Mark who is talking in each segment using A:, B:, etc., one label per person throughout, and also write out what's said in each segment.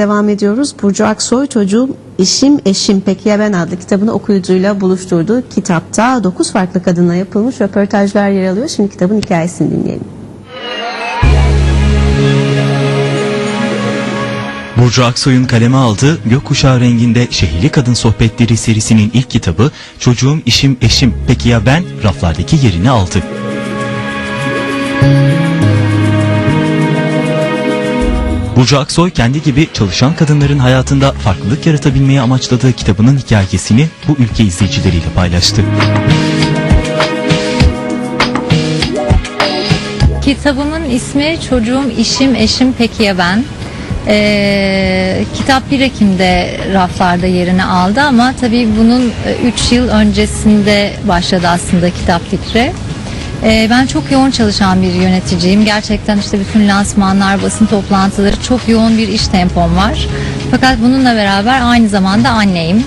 A: Devam ediyoruz. Burcu Aksoy çocuğum İşim Eşim Peki Ya Ben adlı kitabını okuyucuyla buluşturdu. Kitapta 9 farklı kadınla yapılmış röportajlar yer alıyor. Şimdi kitabın hikayesini dinleyelim.
B: Burcu Aksoy'un kaleme aldığı Gökkuşağı renginde Şehirli Kadın Sohbetleri serisinin ilk kitabı Çocuğum İşim Eşim Peki Ya Ben raflardaki yerini aldı. Burcu Aksoy kendi gibi çalışan kadınların hayatında farklılık yaratabilmeyi amaçladığı kitabının hikayesini bu ülke izleyicileriyle paylaştı.
C: Kitabımın ismi Çocuğum, İşim, Eşim Peki Ya Ben. Ee, kitap 1 Ekim'de raflarda yerini aldı ama tabii bunun 3 yıl öncesinde başladı aslında kitap fikri. Ee, ben çok yoğun çalışan bir yöneticiyim. Gerçekten işte bütün lansmanlar, basın toplantıları çok yoğun bir iş tempom var. Fakat bununla beraber aynı zamanda anneyim.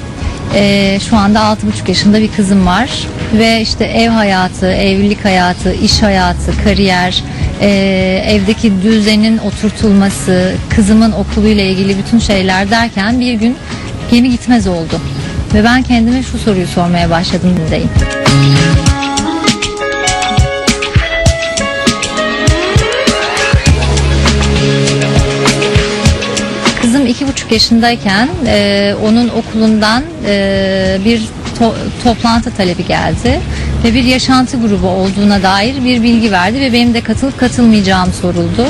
C: Ee, şu anda 6,5 yaşında bir kızım var ve işte ev hayatı, evlilik hayatı, iş hayatı, kariyer, e, evdeki düzenin oturtulması, kızımın okuluyla ilgili bütün şeyler derken bir gün gemi gitmez oldu. Ve ben kendime şu soruyu sormaya başladım dindeyim. Buçuk yaşındayken e, onun okulundan e, bir to- toplantı talebi geldi ve bir yaşantı grubu olduğuna dair bir bilgi verdi ve benim de katılıp katılmayacağım soruldu.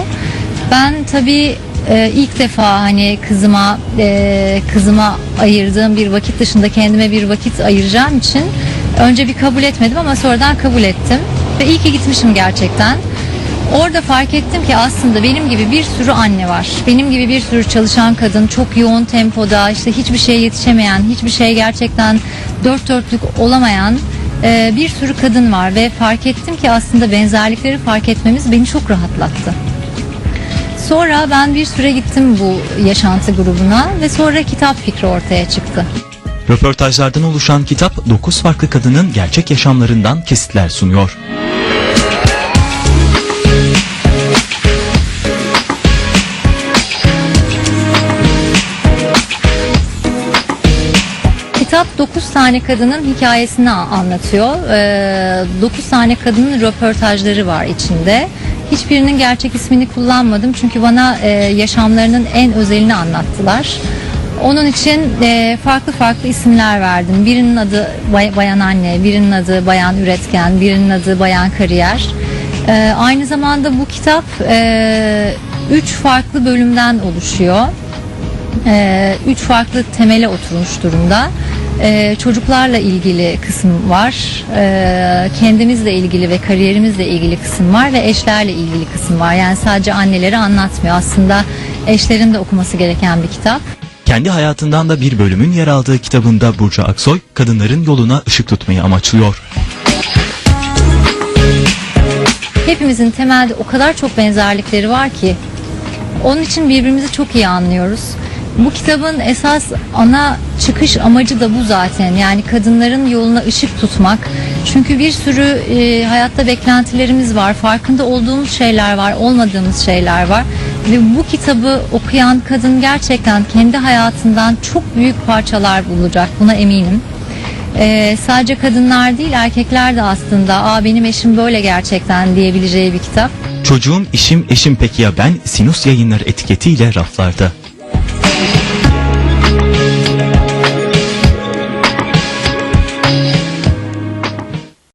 C: Ben tabii e, ilk defa hani kızıma e, kızıma ayırdığım bir vakit dışında kendime bir vakit ayıracağım için önce bir kabul etmedim ama sonradan kabul ettim ve iyi ki gitmişim gerçekten. Orada fark ettim ki aslında benim gibi bir sürü anne var. Benim gibi bir sürü çalışan kadın çok yoğun tempoda işte hiçbir şeye yetişemeyen, hiçbir şey gerçekten dört dörtlük olamayan e, bir sürü kadın var ve fark ettim ki aslında benzerlikleri fark etmemiz beni çok rahatlattı. Sonra ben bir süre gittim bu yaşantı grubuna ve sonra kitap fikri ortaya çıktı.
B: Röportajlardan oluşan kitap 9 farklı kadının gerçek yaşamlarından kesitler sunuyor.
C: Kitap 9 tane kadının hikayesini anlatıyor. 9 tane kadının röportajları var içinde. Hiçbirinin gerçek ismini kullanmadım çünkü bana e, yaşamlarının en özelini anlattılar. Onun için e, farklı farklı isimler verdim. Birinin adı Bay- Bayan Anne, birinin adı Bayan Üretken, birinin adı Bayan Kariyer. E, aynı zamanda bu kitap 3 farklı bölümden oluşuyor e, üç farklı temele oturmuş durumda. E, çocuklarla ilgili kısım var, e, kendimizle ilgili ve kariyerimizle ilgili kısım var ve eşlerle ilgili kısım var. Yani sadece anneleri anlatmıyor. Aslında eşlerin de okuması gereken bir kitap.
B: Kendi hayatından da bir bölümün yer aldığı kitabında Burcu Aksoy, kadınların yoluna ışık tutmayı amaçlıyor.
C: Hepimizin temelde o kadar çok benzerlikleri var ki onun için birbirimizi çok iyi anlıyoruz. Bu kitabın esas ana çıkış amacı da bu zaten. Yani kadınların yoluna ışık tutmak. Çünkü bir sürü e, hayatta beklentilerimiz var. Farkında olduğumuz şeyler var, olmadığımız şeyler var. Ve bu kitabı okuyan kadın gerçekten kendi hayatından çok büyük parçalar bulacak. Buna eminim. Ee, sadece kadınlar değil erkekler de aslında Aa, benim eşim böyle gerçekten diyebileceği bir kitap.
B: Çocuğum işim eşim peki ya ben Sinus yayınları etiketiyle raflarda. Thank you.